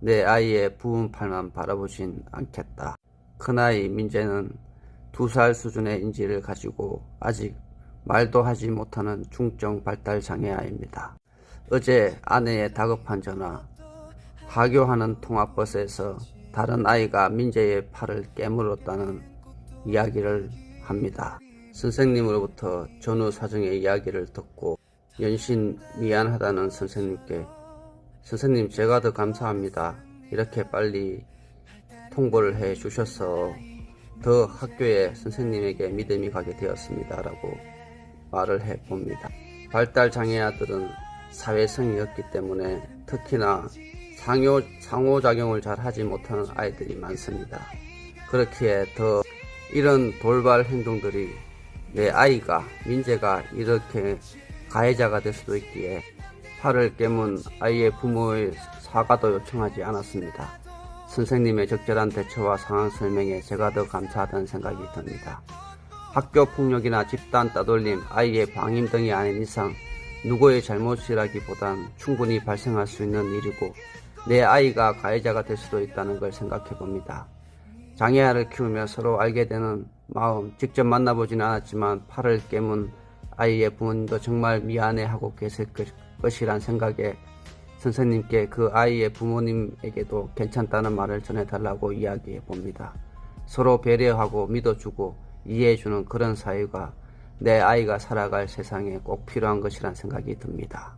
내 아이의 부은 팔만 바라보진 않겠다. 큰아이 민재는 두 살 수준의 인지를 가지고 아직 말도 하지 못하는 중증 발달 장애 아이입니다. 어제 아내의 다급한 전화, 하교하는 통학버스에서 다른 아이가 민재의 팔을 깨물었다는 이야기를 합니다. 선생님으로부터 전후 사정의 이야기를 듣고 연신 미안하다는 선생님께 선생님 제가 더 감사합니다. 이렇게 빨리 통보를 해 주셔서 더 학교에 선생님에게 믿음이 가게 되었습니다. 라고 말을 해 봅니다. 발달 장애 아들은 사회성이 없기 때문에 특히나 상호, 상호작용을 잘 하지 못하는 아이들이 많습니다. 그렇기에 더 이런 돌발 행동들이 내 아이가, 민재가 이렇게 가해자가 될 수도 있기에 팔을 깨문 아이의 부모의 사과도 요청하지 않았습니다. 선생님의 적절한 대처와 상황 설명에 제가 더 감사하다는 생각이 듭니다. 학교 폭력이나 집단 따돌림, 아이의 방임 등이 아닌 이상 누구의 잘못이라기보단 충분히 발생할 수 있는 일이고 내 아이가 가해자가 될 수도 있다는 걸 생각해 봅니다. 장애아를 키우며 서로 알게 되는 마음, 직접 만나보지는 않았지만 팔을 깨문 아이의 부모님도 정말 미안해하고 계실 것- 것이란 생각에 선생님께 그 아이의 부모님에게도 괜찮다는 말을 전해달라고 이야기해 봅니다. 서로 배려하고 믿어주고 이해해주는 그런 사회가 내 아이가 살아갈 세상에 꼭 필요한 것이란 생각이 듭니다.